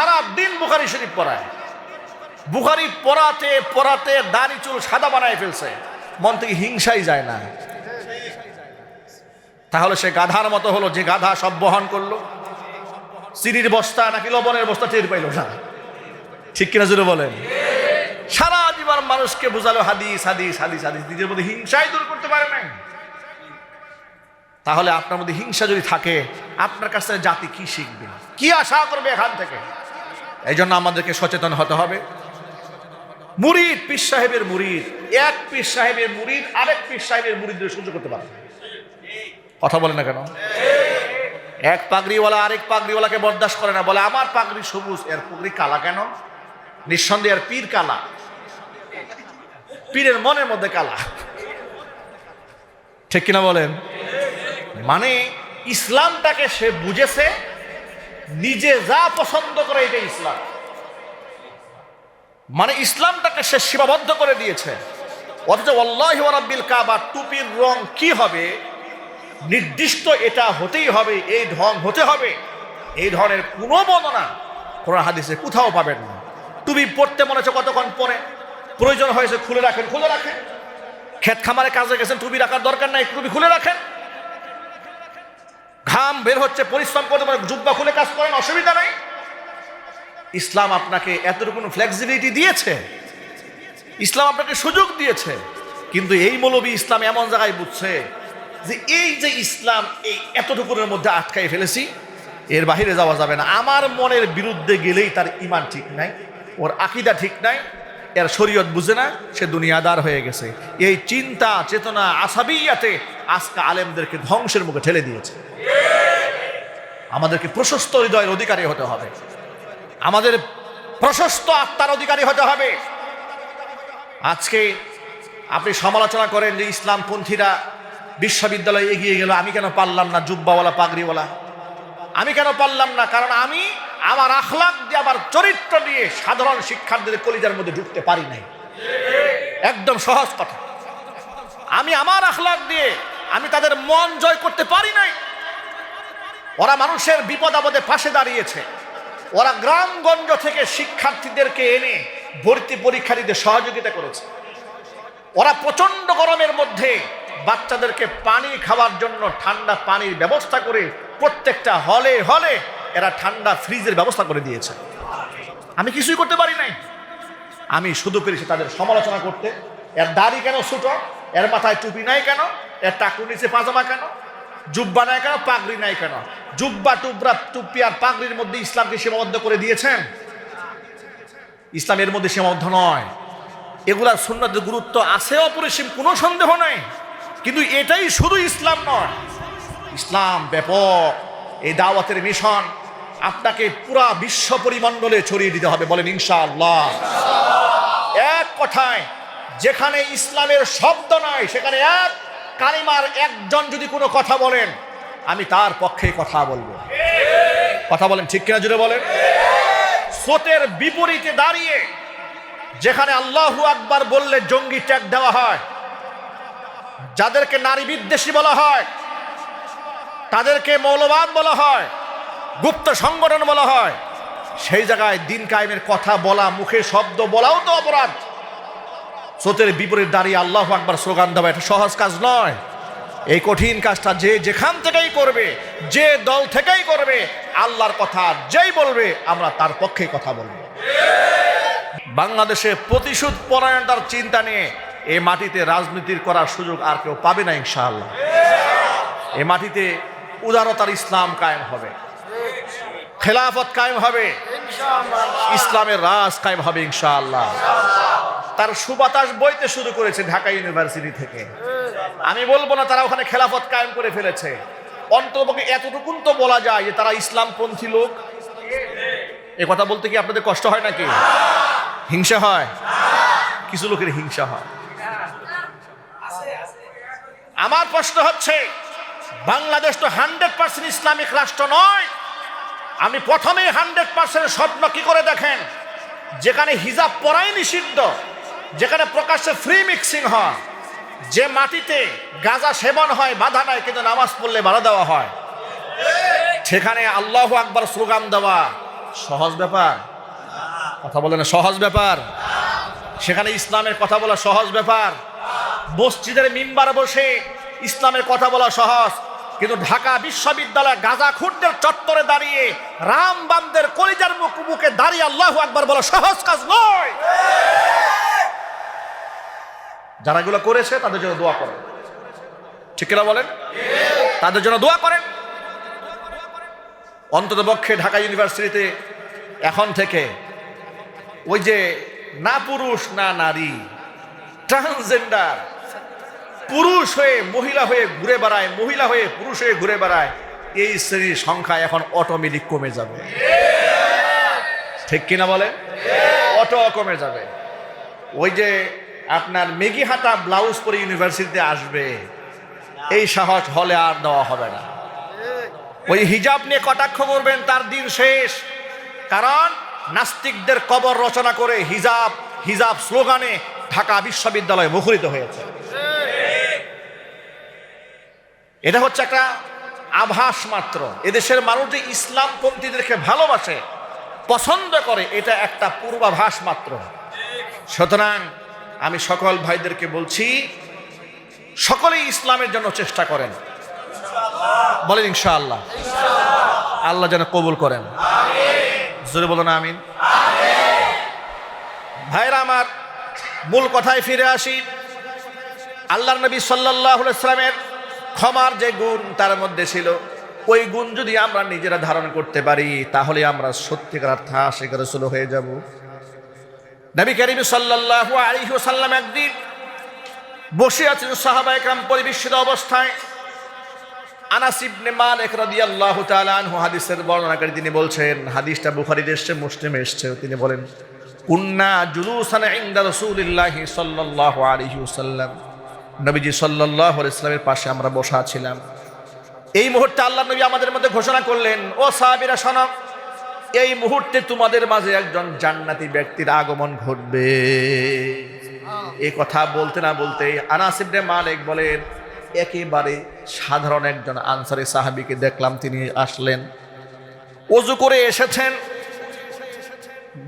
সারা দিন বুখারি শরীফ পড়ায়। বুখারি পড়াতে পড়াতে দাড়ি চুল সাদা বানায় ফেলছে। মন থেকে হিংসাই যায় না। তাহলে সে গাধার মতো হলো, যে গাধা সব বহন করল। চিনির বস্তা নাকি লবণের বস্তা টের পাইল না। ঠিক কিনা জুড়ে বলেন? সারা জীবন মানুষকে বোঝালো, হাদিস হাদিস হাদিস হাদিস। নিজের মধ্যে হিংসাই দূর করতে পারে না তাহলে আপনার মধ্যে হিংসা যদি থাকে, আপনার কাছ থেকে জাতি কি শিখবে? কি আশা করবে এখান থেকে? এই জন্য আমাদেরকে সচেতন হতে হবে। মুরিদ, পীর সাহেবের মুরিদ। এক পীর সাহেবের মুরিদ, আরেক পীর সাহেবের মুরিদদের সহ্য করতে পারে কথা বলে না কেন? এক পাগড়িওয়ালা আরেক পাগড়িওয়ালাকে বরদাস্ত করে না। বলে, আমার পাগড়ি সবুজ, এর পাগড়ি কালা কেন? নিঃসন্দেহে এর পীর কালা। পীরের মনের মধ্যে কালা। ঠিক কিনা বলেন? মানে ইসলামটাকে সে বুঝেছে নিজে যা পছন্দ করে এটা ইসলাম। মানে ইসলামটাকে সে সীমাবদ্ধ করে দিয়েছে। অথচ আল্লাহ রাব্বিল কাবা টুপির রং কি হবে? নির্দিষ্ট এটা হতেই হবে, এই ঢং হতে হবে। এই ধরনের কোনো বর্ণনা কোরআন হাদিসে কোথাও পাবেন না। টুপি পড়তে মনে হচ্ছে কতক্ষণ পরে? প্রয়োজন হয়েছে খুলে রাখেন খুলে রাখেন। ক্ষেত খামারে কাজে গেছেন, টুপি রাখার দরকার নাই, টুপি খুলে রাখেন। ঘাম বের হচ্ছে, পরিশ্রম করতে পারে, জুব্বা খুলে কাজ করেন, অসুবিধা নাই। ইসলাম আপনাকে এতটুকু ফ্লেক্সিবিলিটি দিয়েছে? ইসলাম আপনাকে সুযোগ দিয়েছে? কিন্তু এই মৌলবী ইসলাম এমন জায়গায় বুঝছে যে এই যে ইসলাম, এই এতটুকুনের মধ্যে আটকাই ফেলেছি, এর বাহিরে যাওয়া যাবে না। আমার মনের বিরুদ্ধে গেলেই তার ইমান ঠিক নাই, ওর আকিদা ঠিক নাই এর শরীয়ত বুঝে না, সে দুনিয়াদার হয়ে গেছে। এই চিন্তা, চেতনা, আসাবিয়াতে আজকে আলেমদেরকে ধ্বংসের মুখে ঠেলে দিয়েছে। আমাদেরকে প্রশস্ত হৃদয়ের অধিকারী হতে হবে। আমাদের প্রশস্ত আত্মার অধিকারী হতে হবে। আজকে আপনি সমালোচনা করেন যে ইসলামপন্থীরা বিশ্ববিদ্যালয়ে এগিয়ে গেল, আমি কেন পারলাম না, জুব্বাওয়ালা, পাগড়িওয়ালা? আমি কেন পারলাম না? কারণ আমি আমার আখলাক দিয়ে, আমার চরিত্র দিয়ে সাধারণ শিক্ষার্থীদের কলিজার মধ্যে ঢুকতে পারি নাই। একদম সহজ কথা। আমি আমার আখলাক দিয়ে, আমি তাদের মন জয় করতে পারি নাই। ওরা মানুষের বিপদ আপদে পাশে দাঁড়িয়েছে। ওরা গ্রামগঞ্জ থেকে শিক্ষার্থীদেরকে এনে ভর্তি পরীক্ষা দিতে সহযোগিতা করেছে। ওরা প্রচণ্ড গরমের মধ্যে বাচ্চাদেরকে পানি খাওয়ার জন্য ঠান্ডা পানির ব্যবস্থা করে প্রত্যেকটা হলে হলে এরা ঠান্ডা ফ্রিজের ব্যবস্থা করে দিয়েছে। আমি কিছুই করতে পারি নাই। আমি শুধু পেরেছি তাদের সমালোচনা করতে। এর দাড়ি কেন ছোটো? এর মাথায় টুপি নাই কেন? এর টাকুর নিচে পাজামা কেন? জুব্বা নাই কেন? পাগড়ি নাই কেন? জুব্বা, টুবরা, টুপি আর পাগড়ির মধ্যে ইসলামকে সীমাবদ্ধ করে দিয়েছেন? ইসলামের মধ্যে সীমাবদ্ধ নয়। এগুলার সুন্নতের গুরুত্ব আছে অপরিসীম, কোনো সন্দেহ নাই। কিন্তু এটাই শুধু ইসলাম নয়। ইসলাম ব্যাপক। এই দাওয়াতের মিশন আপনাকে পুরা বিশ্ব পরিমণ্ডলে ছড়িয়ে দিতে হবে, বলেন ইনশাআল্লাহ। এক কথায়, যেখানে ইসলামের শব্দ নয় সেখানে এক কালিমার একজন যদি কোনো কথা বলেন, আমি তার পক্ষে কথা বলব। কথা বলেন ঠিক কিনা জুড়ে বলেন? স্রোতের বিপরীতে দাঁড়িয়ে, যেখানে আল্লাহু আকবার বললে জঙ্গি ট্যাগ দেওয়া হয়, যাদেরকে নারী বিদ্বেষী বলা হয়, তাদেরকে মৌলবাদ বলা হয় গুপ্ত সংগঠন বলা হয়। সেই জায়গায় দিন কায়েমের কথা বলা, মুখে শব্দ বলাও তো অপরাধ। স্রোতের বিপরীত দাঁড়িয়ে আল্লাহ আকবার স্লোগান দেওয়া, এটা সহজ কাজ নয়। এই কঠিন কাজটা যে যেখান থেকেই করবে, যে দল থেকেই করবে, আল্লাহর কথা যেই বলবে, আমরা তার পক্ষে কথা বলব। বাংলাদেশে প্রতিশোধ পরায়ণতার চিন্তা নিয়ে এ মাটিতে রাজনীতির করার সুযোগ আর কেউ পাবে না, ইনশাআল্লাহ। এ মাটিতে উদারতার ইসলাম কায়েম হবে। খেলাফত কায়েম হবে। ইসলামের রাজ কায়েম হবে ইনশাআল্লাহ। তার সুবাতাস বইতে শুরু করেছে ঢাকা ইউনিভার্সিটি থেকে। আমি বলব না তারা ওখানে খেলাফত কায়েম করে ফেলেছে। অন্ততপক্ষে এতটুকুন তো বলা যায় যে তারা ইসলামপন্থী লোক। এ কথা বলতে কি আপনাদের কষ্ট হয় নাকি? হিংসা হয়? কিছু লোকের হিংসা হয়। আমার প্রশ্ন হচ্ছে বাংলাদেশ তো হান্ড্রেড পার্সেন্ট ইসলামিক রাষ্ট্র নয়। আমি প্রথমেই হান্ড্রেড পার্সেন্ট স্বপ্ন কি করে দেখেন? যেখানে হিজাব পরাই নিষিদ্ধ, যেখানে প্রকাশ্যে ফ্রি মিক্সিং হয়। যে মাটিতে গাঁজা সেবন হয়, বাধা নাই, কিন্তু নামাজ পড়লে বাধা দেওয়া হয়। সেখানে আল্লাহ আকবার স্লোগান দেওয়া। সহজ ব্যাপার? কথা বলে না, সহজ ব্যাপার? সেখানে ইসলামের কথা বলা সহজ ব্যাপার? মসজিদের মিম্বার বসে ইসলামের কথা বলা সহজ। কিন্তু ঢাকা বিশ্ববিদ্যালয় গাজা খুঁড়দের চত্বরে দাঁড়িয়ে রামবামদের কলিজার মুখ মুখে দাঁড়িয়ে আল্লাহ একবার বলা, সহজ কাজ নয়। যারা এগুলো করেছে, তাদের জন্য দোয়া করেন। ঠিক কিনা বলেন? তাদের জন্য দোয়া করেন। অন্তত পক্ষে ঢাকা ইউনিভার্সিটিতে এখন থেকে ওই যে না পুরুষ, না নারী, ট্রান্সজেন্ডার পুরুষ হয়ে মহিলা হয়ে ঘুরে বেড়ায়, মহিলা হয়ে পুরুষ হয়ে ঘুরে বেড়ায়, এই শ্রেণির সংখ্যা এখন অটোমেটিক কমে যাবে। ঠিক কিনা বলে অটো কমে যাবে। ওই যে আপনার মেগি হাতা ব্লাউজ পরে ইউনিভার্সিটিতে আসবে, এই সাহস হলে আর দেওয়া হবে না। ওই হিজাব নিয়ে কটাক্ষ করবেন, তার দিন শেষ। কারণ নাস্তিকদের কবর রচনা করে হিজাব হিজাব স্লোগানে ঢাকা বিশ্ববিদ্যালয় মুখরিত হয়েছে। এটা হচ্ছে একটা আভাস মাত্র। এদেশের মানুষ যে ইসলামপন্থীদেরকে ভালোবাসে, পছন্দ করে, এটা একটা পূর্বাভাস মাত্র। সুতরাং আমি সকল ভাইদেরকে বলছি, সকলেই ইসলামের জন্য চেষ্টা করেন। বলেন ইনশাআল্লাহ। আল্লাহ যেন কবুল করেন। জোরে না আমিন। ভাইরা আমার, মূল কথায় ফিরে আসি। আল্লাহ নবী সাল্লাহ সাল্লামের ক্ষমার যে গুণ তার মধ্যে ছিল, ওই গুণ যদি আমরা নিজেরা ধারণ করতে পারি, তাহলে আমরা সত্যিকার অর্থে আশিক রসুল হয়ে যাব। নবী করিম সাল্লাহ আলিহ সাল্লাম একদিন বসে আছেন সাহাবা একরাম পরিবেশিত অবস্থায়। আনাস ইবনে মালিক রাদিয়াল্লাহু তাআলা আনহু হাদিসের বর্ণনাকারী তিনি বলছেন, হাদিসটা বুখারীতে এসেছে, মুসলিমে এসেছে। তিনি বলেন, কুন্না জুলুসান ইনদা রাসূলিল্লাহি সাল্লাল্লাহু আলাইহি ওয়াসাল্লাম। নবীজি সাল্লাল্লাহু আলাইহি ওয়াসাল্লামের পাশে আমরা বসা ছিলাম। এই মুহূর্তে আল্লাহ নবী আমাদের মধ্যে ঘোষণা করলেন ও সাহাবীরা শোনো এই মুহূর্তে তোমাদের মাঝে একজন জান্নাতি ব্যক্তির আগমন ঘটবে। এই কথা বলতে না বলতে আনাস ইবনে মালিক বলেন একেবারে সাধারণ একজন আনসারি সাহাবিকে দেখলাম তিনি আসলেন। অজু করে এসেছেন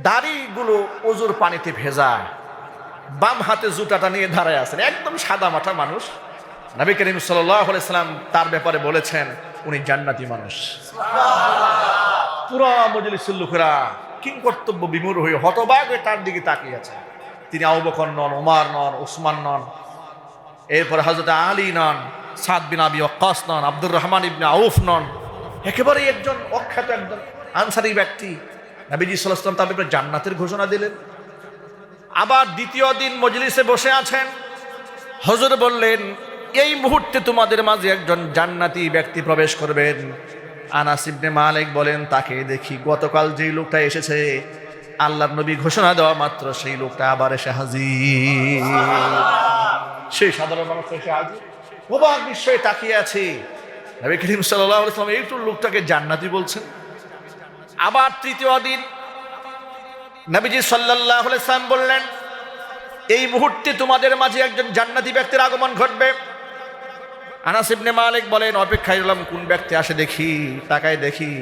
দাড়িগুলো অজুর পানিতে ভেজা। বাম হাতে জুতাটা নিয়ে দাঁড়ায় আছেন। একদম সাদা মাথা মানুষ। নবী করিম সাল্লাম তার ব্যাপারে বলেছেন উনি জান্নাতি মানুষ। পুরা মজলিসুল লোকেরা কিং কর্তব্য বিমূর হয়ে হতবাক হয়ে তার দিকে তাকিয়ে আছে। তিনি আউবকর নন ওমার নন উসমান নন। এরপরে হজরত আলী নন সাদ বিন আবি অক্কাস নন আব্দুর রহমান ইবনে আউফ নন। একেবারেই একজন অখ্যাত একজন আনসারি ব্যক্তি। নবীজি সাল্লাম তার ব্যাপারে জান্নাতের ঘোষণা দিলেন। আবার দ্বিতীয় দিন মজলিসে বসে আছেন। হজর বললেন, এই মুহূর্তে তোমাদের মাঝে একজন জান্নাতি ব্যক্তি প্রবেশ করবেন। আনাস ইবনে মালিক বলেন, তাকে দেখি গতকাল যেই লোকটা এসেছে, আল্লাহর নবী ঘোষণা দেওয়া মাত্র সেই লোকটা আবার এসে হাজির। সেই সাধারণ মানুষ এসে হাজির। অবাক বিস্ময়ে তাকিয়ে আছে। নবী করিম সাল্লাহ ইসলাম এইটু লোকটাকে জান্নাতি বলছেন? আবার তৃতীয় দিন নবীজি সাল্লাহ সাল্লাম বললেন, এই মুহূর্তে তোমাদের মাঝে একজন জান্নাতি ব্যক্তির আগমন ঘটবে। আনাস ইবনে মালিক বলেন, অপেক্ষায় রলাম কোন ব্যক্তি আসে দেখি, তাকায় দেখি,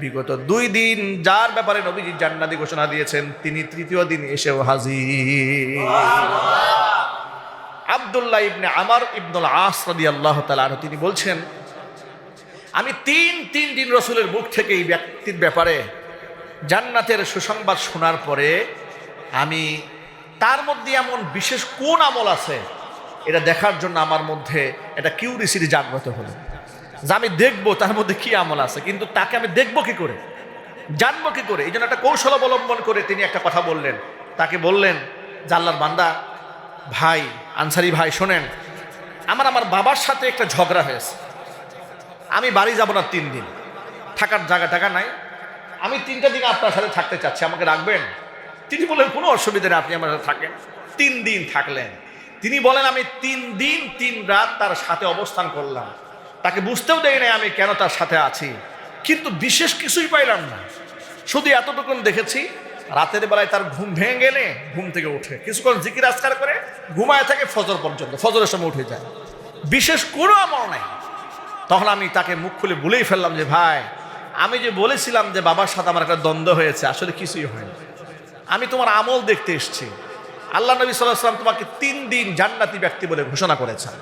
বিগত দুই দিন যার ব্যাপারে নবীজি জান্নাতি ঘোষণা দিয়েছেন, তিনি তৃতীয় দিন এসেও হাজির। আবদুল্লাহ ইবনে আমার ইবনুল আস রাদি আল্লাহ তালা তিনি বলছেন, আমি তিন তিন দিন রসুলের মুখ থেকে এই ব্যক্তির ব্যাপারে জান্নাতের সুসংবাদ শোনার পরে আমি তার মধ্যে এমন বিশেষ কোন আমল আছে, এটা দেখার জন্য আমার মধ্যে একটা কিউরিসিটি জাগ্রত হলো। যে আমি দেখব তার মধ্যে কি আমল আছে, কিন্তু তাকে আমি দেখব কি করে, জানব কি করে এই জন্য একটা কৌশল অবলম্বন করে তিনি একটা কথা বললেন। তাকে বললেন জাল্লার বান্দা, ভাই, আনসারি ভাই, শোনেন, আমার আমার বাবার সাথে একটা ঝগড়া হয়েছে। আমি বাড়ি যাব না তিন দিন, থাকার জায়গা টাকা নাই আমি তিনটা দিন আপনার সাথে থাকতে চাচ্ছি, আমাকে রাখবেন? তিনি বললেন, কোনো অসুবিধা নেই, আপনি আমার সাথে থাকেন। তিন দিন থাকলেন। তিনি বলেন, আমি তিন দিন, তিন রাত তার সাথে অবস্থান করলাম। তাকে বুঝতেও দেয় নাই আমি কেন তার সাথে আছি। কিন্তু বিশেষ কিছুই পাইলাম না। শুধু এতটুকুন দেখেছি, রাতের বেলায় তার ঘুম ভেঙে গেলে ঘুম থেকে উঠে কিছুক্ষণ জিকির আজকার করে ঘুমায় থাকে ফজর পর্যন্ত, ফজরের সময় উঠে যায়। বিশেষ কোনো আমল নাই। তখন আমি তাকে মুখ খুলে বলেই ফেললাম যে, ভাই আমি যে বলেছিলাম যে বাবার সাথে আমার একটা দ্বন্দ্ব হয়েছে, আসলে কিছুই হয়নি। আমি তোমার আমল দেখতে এসছি। আল্লাহ নবী সাল্লাম তোমাকে তিন দিন জান্নাতি ব্যক্তি বলে ঘোষণা করেছেন।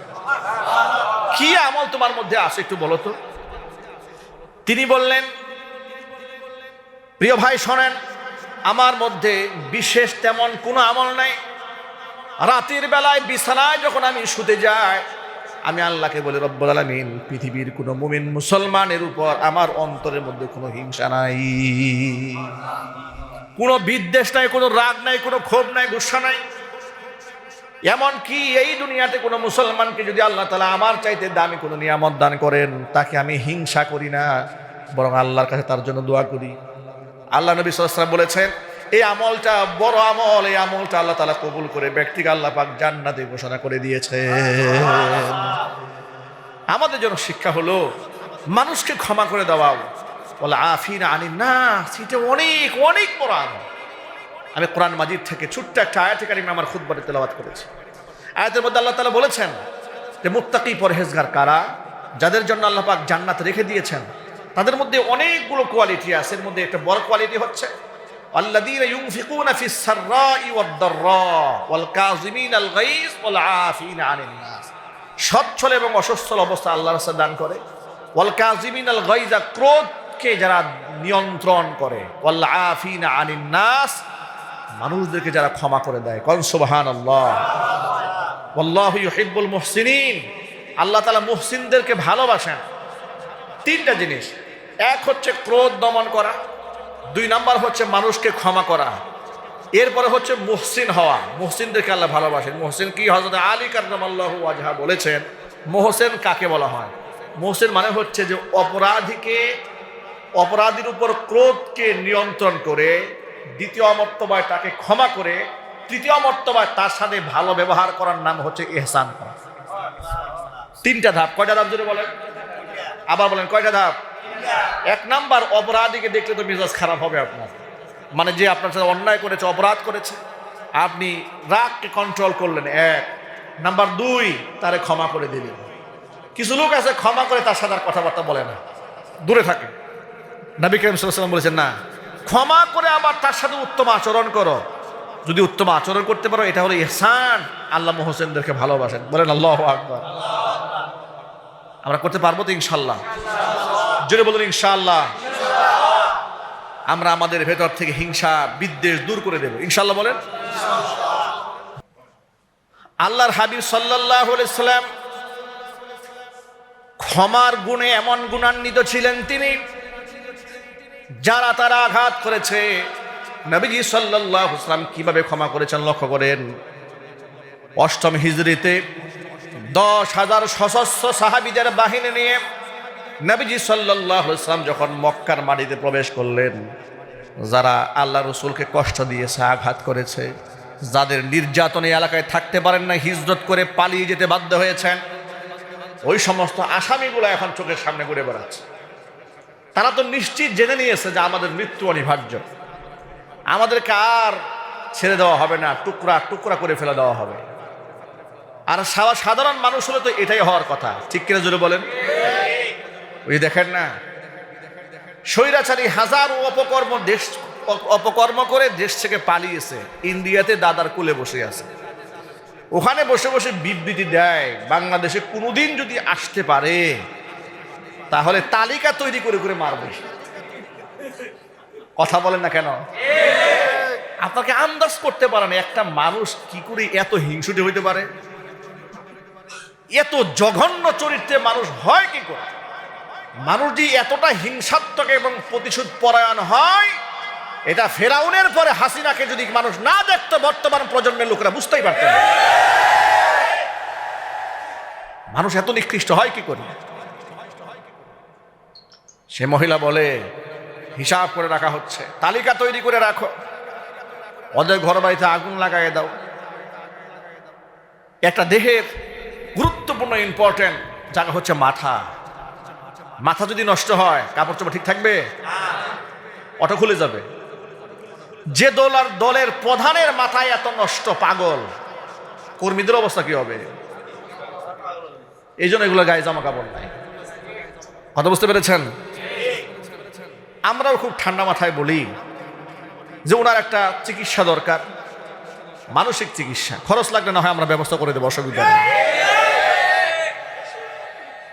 কি আমল তোমার মধ্যে আছে একটু বলো তো? তিনি বললেন, প্রিয় ভাই, শোনেন, আমার মধ্যে বিশেষ তেমন কোনো আমল নাই। রাতের বেলায় বিছানায় যখন আমি শুতে যাই আমি আল্লাহকে বলি, রব্বুল আলামিন, পৃথিবীর কোনো মুমিন মুসলমানের উপর আমার অন্তরের মধ্যে কোনো হিংসা নাই। কোনো বিদ্বেষ নাই, কোনো রাগ নাই, কোনো ক্ষোভ নাই, গুসা নাই। এমন কি এই দুনিয়াতে কোনো মুসলমানকে যদি আল্লাহ তালা আমার চাইতে দামি কোনো নিয়ামত দান করেন, তাকে আমি হিংসা করি না, বরং আল্লাহর কাছে তার জন্য দোয়া করি। আল্লাহ নবী সাল্লাম বলেছেন এই আমলটা বড় আমল, এই আমলটা আল্লাহ তালা কবুল করে ব্যক্তিকে আল্লাহ পাক জান্নাতে ঘোষণা করে দিয়েছে আমাদের জন্য শিক্ষা হলো, মানুষকে ক্ষমা করে দেওয়াও। বলে, আফিন আনি না সেটা অনেক অনেক বড় আমল। আমি কোরআন মাজিদ থেকে ছোট্ট একটা আয়াতে কারিমে আমার খুদ্বারে তেলাওয়াত করেছি। আয়াতের মধ্যে আল্লাহ তালা বলেছেন যে, মুত্তাকি পরহেজগার কারা? যাদের জন্য আল্লাহ পাক জান্নাত রেখে দিয়েছেন, তাদের মধ্যে অনেকগুলো কোয়ালিটি আছে। এর মধ্যে একটা বড় কোয়ালিটি হচ্ছে الذين ينفقون في السراء والضراء والكاظمين الغيظ والعافين عن الناس সচ্ছল এবং অসচ্ছল অবস্থা আল্লাহর রাস্তায় দান করে ওয়াল কাজিমিন আল গাইজা ক্রোধকে যারা নিয়ন্ত্রণ করে ওয়াল আফিন আনিন নাস মানুষদেরকে যারা ক্ষমা করে দেয় কন সুবহান আল্লাহ আল্লাহ ইউহিব্বুল মুহসিনিন আল্লাহ তাআলা মুহসিনদেরকে ভালোবাসেন তিনটা জিনিস এক হচ্ছে ক্রোধ দমন করা দুই নাম্বার হচ্ছে মানুষকে ক্ষমা করা। এরপরে হচ্ছে মুহসিন হওয়া। মুহসিনদেরকে আল্লাহ ভালোবাসেন। মুহসিন কি? হজরত আলী কার্লাহ ওয়াজহা বলেছেন, মোহসেন কাকে বলা হয়? মোহসিন মানে হচ্ছে যে অপরাধীকে, অপরাধীর উপর ক্রোধকে নিয়ন্ত্রণ করে, দ্বিতীয় মর্তবায় তাকে ক্ষমা করে, তৃতীয় মর্তবায় তার সাথে ভালো ব্যবহার করার নাম হচ্ছে এহসান তিনটা ধাপ। কয়টা ধাপ জুড়ে বলেন? আবার বলেন, কয়টা ধাপ? এক নাম্বার অপরাধীকে দেখলে তো মেজাজ খারাপ হবে আপনার। মানে যে আপনার সাথে অন্যায় করেছে, অপরাধ করেছে, আপনি রাগকে কন্ট্রোল করলেন, এক। নাম্বার দুই, তারে ক্ষমা করে দিলেন। কিছু লোক আছে, ক্ষমা করে তার সাথে আর কথাবার্তা বলে না। দূরে থাকে নবী করিম সাল্লাম বলেছেন, না, ক্ষমা করে আবার তার সাথে উত্তম আচরণ করো। যদি উত্তম আচরণ করতে পারো, এটা হলো ইহসান। আল্লাহ মোহসেনদেরকে ভালোবাসেন। বলেন, আল্লাহ আকবর। আমরা করতে পারব তো ইনশাল্লাহ। জোরে বলুন, ইনশাআল্লাহ। আমরা আমাদের ভেতর থেকে হিংসা, বিদ্বেষ দূর করে দেব। ইনশাল্লাহ বলেন। আল্লাহর হাবিব সাল্লাহ সাল্লাম ক্ষমার গুণে এমন গুণান্বিত ছিলেন তিনি, যারা তারা আঘাত করেছে। নবীজি সাল্লাহ ইসলাম কীভাবে ক্ষমা করেছেন লক্ষ্য করেন। অষ্টম হিজড়িতে দশ হাজার সশস্ত্র সাহাবিদের বাহিনী নিয়ে নবীজি সাল্লাহ যখন মক্কার মাটিতে প্রবেশ করলেন, যারা আল্লাহ রসুলকে কষ্ট দিয়েছে, আঘাত করেছে, যাদের নির্যাতন এলাকায় থাকতে পারেন না হিজরত করে পালিয়ে যেতে বাধ্য হয়েছেন, ওই সমস্ত আসামিগুলো এখন চোখের সামনে ঘুরে বেড়াচ্ছে। তারা তো নিশ্চিত জেনে নিয়েছে যে আমাদের মৃত্যু অনিবার্য। আমাদেরকে আর ছেড়ে দেওয়া হবে না, টুকরা টুকরা করে ফেলে দেওয়া হবে। আর সাধারণ মানুষ হলে তো এটাই হওয়ার কথা। ঠিক কিনা জোরে বলেন? ওই দেখেন না? স্বৈরাচারী হাজার অপকর্ম দেশ অপকর্ম করে দেশ থেকে পালিয়েছে। ইন্ডিয়াতে দাদার কুলে বসে আছে। ওখানে বসে বসে বিবৃতি দেয়, বাংলাদেশে কোনোদিন যদি আসতে পারে, তাহলে তালিকা তৈরি করে করে মারবে। কথা বলেন না কেন? আপনাকে আন্দাজ করতে পারেন, একটা মানুষ কি করে এত হিংসুটে হইতে পারে? এত জঘন্য চরিত্রে মানুষ হয় কি করে? মানুষ যে এতটা হিংসাত্মক এবং প্রতিশোধ পরায়ণ হয়, এটা ফেরাউনের পরে হাসিনাকে যদি মানুষ না দেখতো বর্তমান প্রজন্মের লোকেরা বুঝতেই পারতেন না। মানুষ এত নিকৃষ্ট হয় কি করে? সে মহিলা বলে, হিসাব করে রাখা হচ্ছে, তালিকা তৈরি করে রাখো। ওদের ঘর বাড়িতে আগুন লাগাই দাও। একটা দেহের গুরুত্বপূর্ণ ইম্পর্টেন্ট জায়গা হচ্ছে মাথা। মাথা যদি নষ্ট হয়, কাপড় চোপড় ঠিক থাকবে? অটো খুলে যাবে। যে দল আর দলের প্রধানের মাথায় এত নষ্ট পাগল, কর্মীদের অবস্থা কি হবে? এই জন্য এগুলো গায়ে জামা কাপড় নাই। কথা বুঝতে পেরেছেন? আমরাও খুব ঠান্ডা মাথায় বলি যে ওনার একটা চিকিৎসা দরকার, মানসিক চিকিৎসা। খরচ লাগলে না হয় আমরা ব্যবস্থা করে দেবো, অসুবিধা নেই।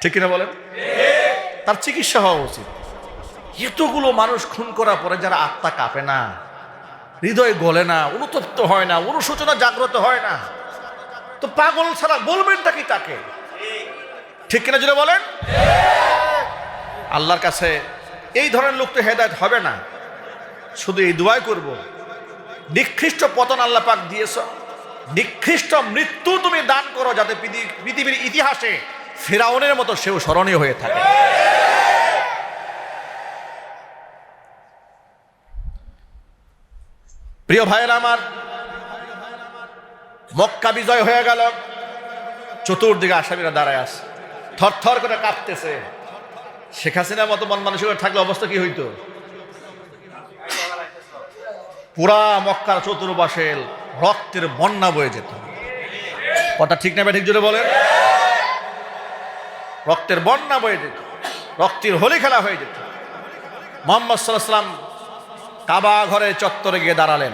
ঠিক কিনা বলেন? তার চিকিৎসা হওয়া উচিত। এতগুলো মানুষ খুন করার পরে যারা আত্মা কাঁপে না, হৃদয় গলে না, অনুতপ্ত হয় না, অনুশোচনা জাগ্রত হয় না, তো পাগল ছাড়া বলবেনটা কি তাকে? ঠিক কিনা যদি বলেন? আল্লাহর কাছে এই ধরনের লোক তো হেদায়ত হবে না। শুধু এই দোয়াই করব। নিকৃষ্ট পতন আল্লাহ পাক দিয়েছ। নিকৃষ্ট মৃত্যু তুমি দান করো যাতে পৃথিবীর ইতিহাসে ফেরাউনের মতো সেও স্মরণীয় হয়ে থাকে। প্রিয় ভাইয়েরা আমার, মক্কা বিজয় হয়ে গেল। চতুর্দিকে আসামিরা দাঁড়ায় আস থর করে কাঁপতেছে। শেখ হাসিনার মতো মন মানসিকতা থাকলে অবস্থা কি হইতো? পুরা মক্কার চতুর্পাশে রক্তের বন্যা বয়ে যেত। কথা ঠিক না ঠিক জুড়ে বলেন। রক্তের বন্যা বয়ে যেত, রক্তের হোলি খেলা হয়ে যেত। মোহাম্মদ সাল্লাম কাবা ঘরের চত্বরে গিয়ে দাঁড়ালেন।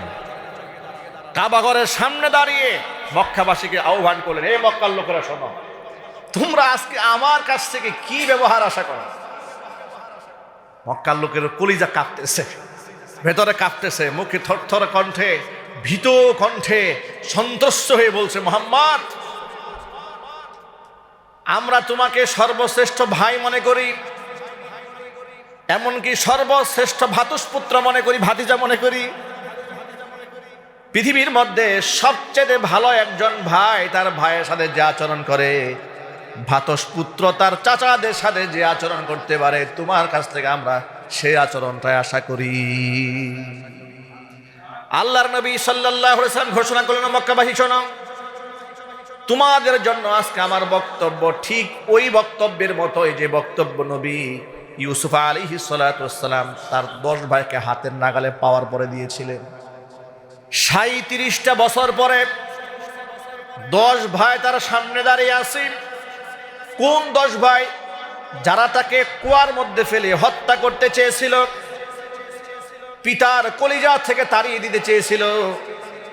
কাবা ঘরের সামনে দাঁড়িয়ে মক্কাবাসীকে আহ্বান করলেন এই মক্কার লোকেরা, শোনো, তোমরা আজকে আমার কাছ থেকে কি ব্যবহার আশা করো? মক্কার লোকের কলিজা কাঁপতেছে, ভেতরে কাঁপতেছে, মুখে থর থরথর কণ্ঠে, ভীত কণ্ঠে সন্ত্রস্ত হয়ে বলছে, মোহাম্মদ আমরা তোমাকে সর্বশ্রেষ্ঠ ভাই মনে করি, এমনকি সর্বশ্রেষ্ঠ ভাতুষপুত্র মনে করি, ভাতিজা মনে করি। পৃথিবীর মধ্যে সবচেয়ে ভালো একজন ভাই তার ভাইয়ের সাথে যে আচরণ করে ভাতসপুত্র তার চাচাদের সাথে যে আচরণ করতে পারে, তোমার কাছ থেকে আমরা সেই আচরণটাই আশা করি। আল্লাহর নবী সাল্লাহ ঘোষণা করলেন, মক্কাবাসী শোনো তোমাদের জন্য আজকে আমার বক্তব্য ঠিক ওই বক্তব্যের মতোই যে বক্তব্য নবী ইউসুফ আলী সালাম তার দশ ভাইকে হাতের নাগালে পাওয়ার পরে দিয়েছিলেন। সাঁত্রিশটা বছর পরে দশ ভাই তার সামনে দাঁড়িয়ে আছে। কোন দশ ভাই? যারা তাকে কুয়ার মধ্যে ফেলে হত্যা করতে চেয়েছিল, পিতার কলিজা থেকে তাড়িয়ে দিতে চেয়েছিল।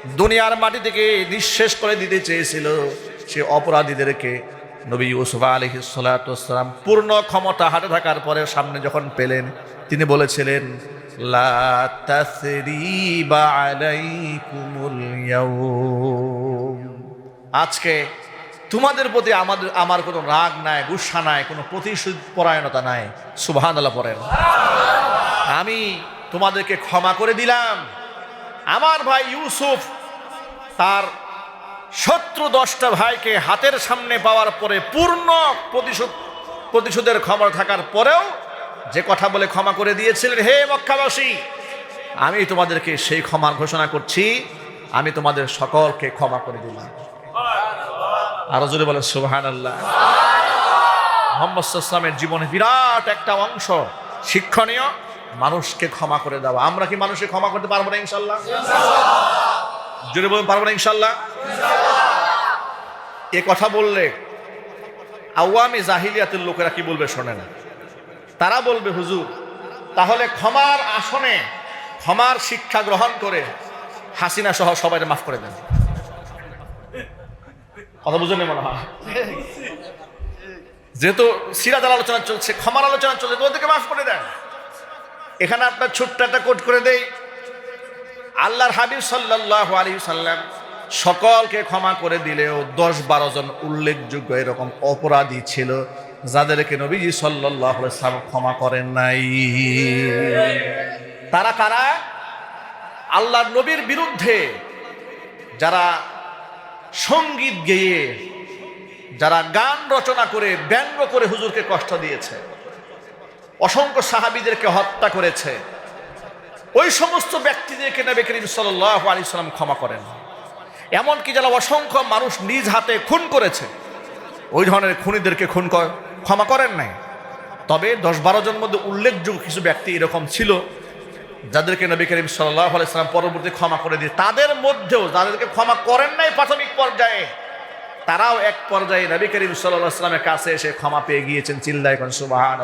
দুনিয়ার মাটি থেকে নিঃশেষ করে দিতে চেয়েছিল সে অপরাধীদেরকে নবী ইউসুফ আলহ সালাম পূর্ণ ক্ষমতা হাতে থাকার পরে সামনে যখন পেলেন, তিনি বলেছিলেন। আজকে তোমাদের প্রতি আমাদের, আমার কোনো রাগ নাই, গুসা নাই, কোনো প্রতিশোধ পরায়ণতা নাই। আল্লাহ পড়েন। আমি তোমাদেরকে ক্ষমা করে দিলাম। আমার ভাই ইউসুফ, তার শত্রু দশটা ভাইকে হাতের সামনে পাওয়ার পরে পূর্ণ প্রতিশোধ, প্রতিশোধের ক্ষমা থাকার পরেও যে কথা বলে ক্ষমা করে দিয়েছিলেন, হে মক্কাবাসী, আমি তোমাদেরকে সেই ক্ষমার ঘোষণা করছি, আমি তোমাদের সকলকে ক্ষমা করে দিলাম। আরও জোরে বলেন সুবহান আল্লাহ মোহাম্মদ ইসলামের জীবনে বিরাট একটা অংশ শিক্ষণীয়। মানুষকে ক্ষমা করে দেওয়া আমরা কি মানুষকে ক্ষমা করতে পারব না, ইনশাল্লাহ? জোরে বলুন, পারব না, ইনশাল্লাহ? এ কথা বললে আওয়ামী জাহিলিয়াতের লোকেরা কি বলবে শোনে না তারা বলবে, হুজুর, তাহলে ক্ষমার আসনে ক্ষমার শিক্ষা গ্রহণ করে হাসিনা সহ সবাই মাফ করে দেন। কথা বুঝে মনে হয়? যেহেতু সিরাজ আলোচনা চলছে, ক্ষমার আলোচনা চলছে তো মাফ করে দেন। এখানে আপনার ছোট্ট একটা কোট করে দেই। আল্লাহর হাবিব সাল্লাহ আলী সাল্লাম সকলকে ক্ষমা করে দিলেও দশ বারো জন উল্লেখযোগ্য এরকম অপরাধী ছিল, যাদেরকে নবীজি সাল্লাহ সাল্লাম ক্ষমা করেন নাই। তারা কারা? আল্লাহর নবীর বিরুদ্ধে যারা সংগীত গেয়ে, যারা গান রচনা করে, ব্যঙ্গ করে হুজুরকে কষ্ট দিয়েছে। অসংখ্য সাহাবিদেরকে হত্যা করেছে। ওই সমস্ত ব্যক্তিদেরকে নবী করিম সাল্লাহ আলী সাল্লাম ক্ষমা করেন। এমনকি যারা অসংখ্য মানুষ নিজ হাতে খুন করেছে, ওই ধরনের খুনিদেরকে খুন ক্ষমা করেন নাই। তবে দশ বারো জন মধ্যে উল্লেখযোগ্য কিছু ব্যক্তি এরকম ছিল, যাদেরকে নবী করিম সাল্লাহ আলাইসালাম পরবর্তী ক্ষমা করে দিয়ে, তাদের মধ্যেও যাদেরকে ক্ষমা করেন নাই প্রাথমিক পর্যায়ে তারাও এক পর্যায়ে নবী করিম সাল্লামের কাছে এসে ক্ষমা পেয়ে গিয়েছেন চিল্লা এখন সুবাহান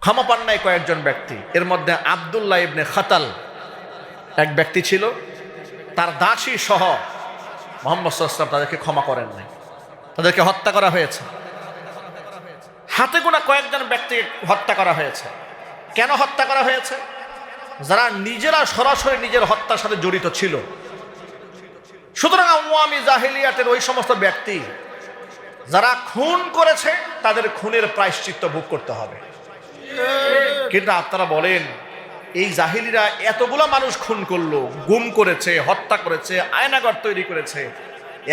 ক্ষমা পান নাই কয়েকজন ব্যক্তি। এর মধ্যে আবদুল্লাহ ইবনে খাতাল এক ব্যক্তি ছিল। তার দাসী সহ মোহাম্মদ সাল্লাম তাদেরকে ক্ষমা করেন নাই। তাদেরকে হত্যা করা হয়েছে। হাতে গোনা কয়েকজন ব্যক্তিকে হত্যা করা হয়েছে। কেন হত্যা করা হয়েছে? যারা নিজেরা সরাসরি নিজের হত্যার সাথে জড়িত ছিল। সুতরাং আওয়ামী জাহিলিয়াতের ওই সমস্ত ব্যক্তি যারা খুন করেছে তাদের খুনের প্রায়শ্চিত্ত ভোগ করতে হবে। কিন্তু আপনারা বলেন এই জাহিলিরা এতগুলা মানুষ খুন করল গুম করেছে হত্যা করেছে আয়নাগর তৈরি করেছে।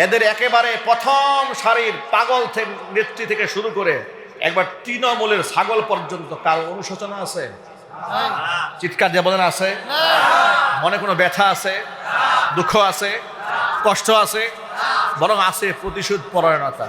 এদের একেবারে প্রথম সারির পাগল থেকে নেত্রী থেকে শুরু করে একবার তৃণমূলের ছাগল পর্যন্ত কার অনুশোচনা আছে? চিৎকার দিয়ে বলেন আছে? মনে কোনো ব্যথা আছে? দুঃখ আছে? কষ্ট আছে? বরং আছে প্রতিশোধ পরায়ণতা।